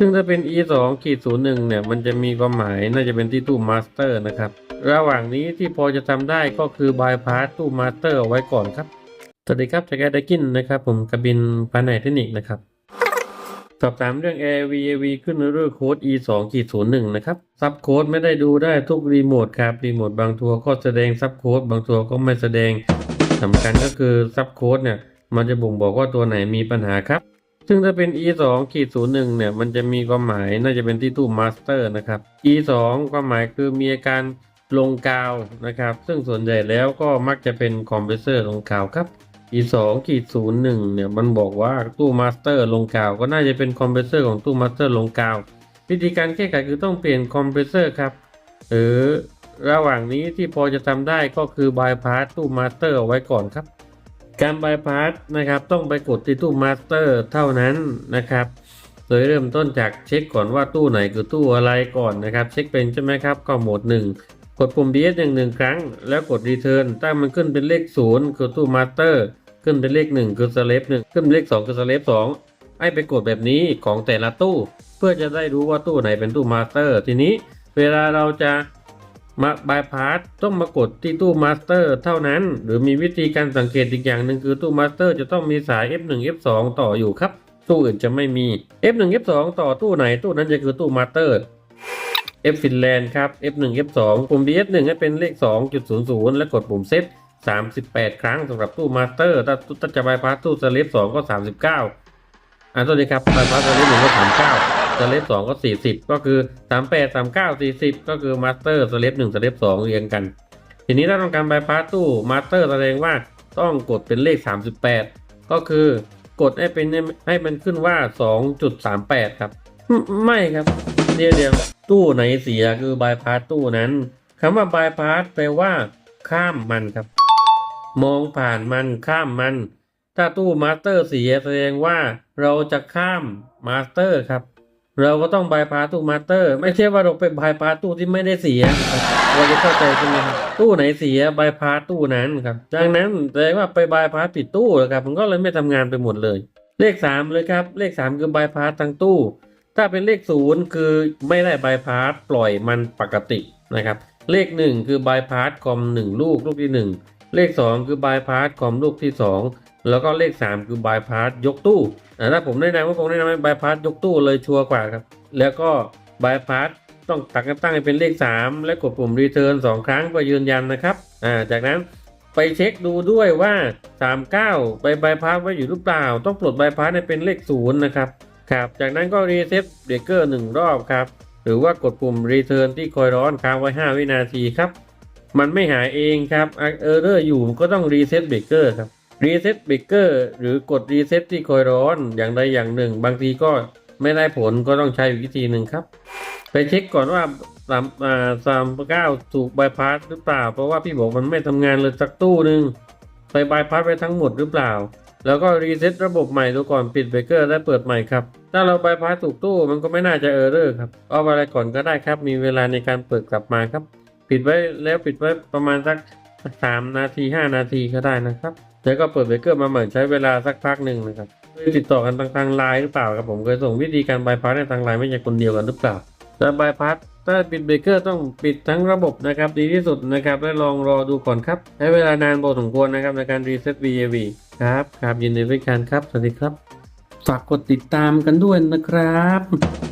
ซึ่งถ้าเป็น e 2ขีด01เนี่ย มันจะมีความหมายน่าจะเป็นที่ตู้มาสเตอร์นะครับ ระหว่างนี้ที่พอจะทำได้ก็คือบายพาสตู้มาสเตอร์เอาไว้ก่อนครับ สวัสดีครับจากแอดกินนะครับ ผมกบินปาไหนเทคนิคนะครับสอบถามเรื่อง Air VAV ขึ้นเรื่องโค้ด e 2ขีด01นะครับ ซับโค้ดไม่ได้ดูได้ทุกรีโมทครับ รีโมทบางตัวก็แสดงซับโค้ดบางตัวก็ไม่แสดงสำคัญก็คือซับโค้ดเนี่ย มันจะบ่งบอกว่าตัวไหนมีปัญหาครับ ซึ่งถ้าเป็น e 2ขีด01เนี่ย มันจะมีความหมายน่าจะเป็นที่ตู้มาสเตอร์นะครับ e 2ความหมายคือมีอาการลงกาวนะครับ ซึ่งส่วนใหญ่แล้วก็มักจะเป็นคอมเพรสเซอร์ลงกาวครับ e 2ขีด01เนี่ยมันบอกว่าตู้มาสเตอร์ลงกาว ก็น่าจะเป็นคอมเพรสเซอร์ของตู้มาสเตอร์ลงกาว วิธีการแก้ไขคือต้องเปลี่ยนคอมเพรสเซอร์ครับหรือระหว่างนี้ที่พอจะทำได้ก็คือบายพาสตู้มาสเตอร์เอาไว้ก่อนครับ การบายพาสนะครับต้องไปกดที่ตู้มาสเตอร์เท่านั้นนะครับ โดยเริ่มต้นจากเช็คก่อนว่าตู้ไหนคือตู้อะไรก่อนนะครับ เช็คเป็นใช่ไหมครับก็โหมด 1 กดปุ่ม DS 1 1ครั้ง แล้วกด Return ถ้ามันขึ้นเป็นเลข 0 คือตู้มาสเตอร์ขึ้นเป็นเลข 1 คือ Slave 1ขึ้นเป็นเลข 2 คือ Slave 2ให้ไปกดแบบนี้ของแต่ละตู้ เพื่อจะได้รู้ว่าตู้ไหนเป็นตู้มาสเตอร์ทีนี้เวลาเราจะ มาบายพาสต้องมากดที่ตู้มาสเตอร์เท่านั้น หรือมีวิธีการสังเกตอีกอย่างหนึ่งคือตู้มาสเตอร์จะต้องมีสาย F1 F2 ต่ออยู่ครับ ตู้อื่นจะไม่มี F1 F2 ต่อตู้ไหนตู้นั้นจะคือตู้มาสเตอร์ F ฟินแลนด์ครับ F1 F2 ปุ่ม DS1 ให้เป็นเลข 2.00 และกดปุ่มเซต38 ครั้งสำหรับตู้มาสเตอร์ ถ้าถ้าจะบายพาสตู้สเลฟ2ก็ 39อ่าตัวนี้ครับบายพาสสเลฟ1ก็39 สเลฟ2ก็40ก็คือ38 39 40ก็คือมาสเตอร์สเลฟ1สเลฟ2เรียงกัน ทีนี้ถ้าต้องการบายพาสตู้มาสเตอร์แสดงว่าต้องกดเป็นเลข38ก็คือกดให้เป็นให้มันขึ้นว่า2.38ครับไม่ไม่ครับเดียวเดียวตู้ไหนเสียคือบายพาสตู้นั้นคำว่าบายพาสแปลว่า ข้ามมันครับ มองผ่านมันข้ามมัน ถ้าตู้มาสเตอร์เสียแสดงว่าเราจะข้ามมาสเตอร์ครับ เราก็ต้องบายพาสตู้มาสเตอร์ ไม่ใช่ว่าเราไปบายพาสตู้ที่ไม่ได้เสียเราจะเข้าใจใช่ไหมครับตู้ไหนเสียบายพาสตู้นั้นครับดังนั้นแสดงว่าไปบายพาสผิดตู้แล้วครับมันก็เลยไม่ทำงานไปหมดเลย เลขสามเลยครับ เลขสามคือบายพาสทั้งตู้ ถ้าเป็นเลขศูนย์คือไม่ได้บายพาสปล่อยมันปกตินะครับเลขหนึ่งคือบายพาสคอมหนึ่งลูกลูกที่หนึ่งเลขสองคือบายพาสคอมลูกที่สองแล้วก็เลขสามคือบายพาสยกตู้ ถ้าผมแนะนำว่าคงแนะนำให้บายพาสยกตู้เลยชัวร์กว่าครับ แล้วก็บายพาสต้องตักกันตั้งให้เป็นเลข 3 และกดปุ่มรีเทิร์น2ครั้งเพื่อยืนยันนะครับอ่าจากนั้นไปเช็คดูด้วยว่า 39 ไปบายพาสไว้อยู่หรือเปล่า ต้องปลดบายพาสให้เป็นเลข0นะครับครับจากนั้นก็รีเซ็ตเบรกเกอร์หนึ่งรอบครับ หรือว่ากดปุ่มรีเทิร์นที่คอยร้อนค้างไว้ 5 วินาทีครับ มันไม่หายเองครับเออร์เรอร์อยู่ก็ต้องรีเซ็ตเบรกเกอร์ครับ รีเซ็ตเบรกเกอร์หรือกดรีเซ็ตที่คอยร้อนอย่างใดอย่างหนึ่ง บางทีก็ไม่ได้ผลก็ต้องใช้วิธีหนึ่งครับ ไปเช็คก่อนว่าสามอ่าสามเก้าถูกบายพาสหรือเปล่า เพราะว่าพี่บอกมันไม่ทำงานเลยสักตู้หนึ่งไปบายพาสไปทั้งหมดหรือเปล่า แล้วก็รีเซ็ตระบบใหม่ดูก่อนปิดเบรกเกอร์และเปิดใหม่ครับ ถ้าเราบายพาสถูกตู้มันก็ไม่น่าจะเออร์เรอร์ครับเอาอะไรก่อนก็ได้ครับ มีเวลาในการเปิดกลับมาครับ ปิดไว้แล้วปิดไว้ประมาณสักสามนาทีห้านาทีก็ได้นะครับ แล้วก็เปิดเบรกเกอร์มาใหม่ใช้เวลาสักพักหนึ่งนะครับเคยติดต่อกันทางทางไลน์หรือเปล่าครับผมเคยส่งวิธีการบายพาสในทางไลน์ไม่ใช่คนเดียวกันหรือเปล่าแต่บายพาสถ้าปิดเบรกเกอร์ต้องปิดทั้งระบบนะครับดีที่สุดนะครับและลองรอดูก่อนครับใช้เวลานานพอสมควรนะครับในการรีเซ็ต VAV ครับครับยินดีด้วยกันครับสวัสดีครับ ฝากกดติดตามกันด้วยนะครับ